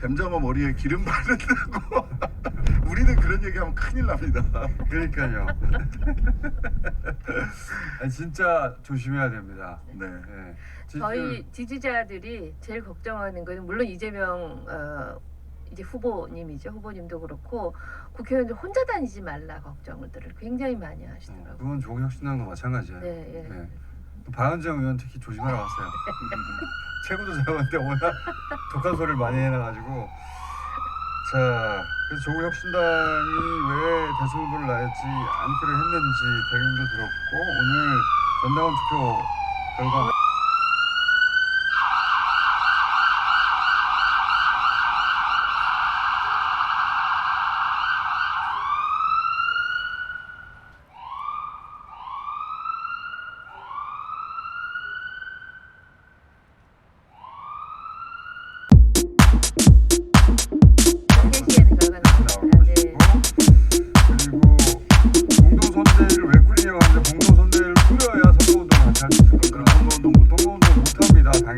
뱀장어 머리에 기름 바른다고 우리는 그런 얘기하면 큰일 납니다. 그러니까요. 아니, 진짜 조심해야 됩니다. 네. 네. 진짜 저희 지지자들이 제일 걱정하는 거는 물론 이재명 어, 이제 후보님이죠. 후보님도 그렇고 국회의원들 혼자 다니지 말라 걱정들을 굉장히 많이 어, 하시더라고요. 그건 조국혁신당도 마찬가지예요. 네, 예. 네. 또 박은정 의원 특히 조심하러 왔어요. 최고도 잘하는데 워낙 독한 소리를 많이 해놔가지고. 자 그래서 조국 혁신당이 왜 대선 후보를 나지 않기로 했는지 대응도 들었고 오늘 전당원 투표 결과 꾸리냐고 하는데 공동선대위를 꾸려야 선거운동을 같이 할 수 있을 겁니다. 선거운동 못 선거운동 못합니다. 달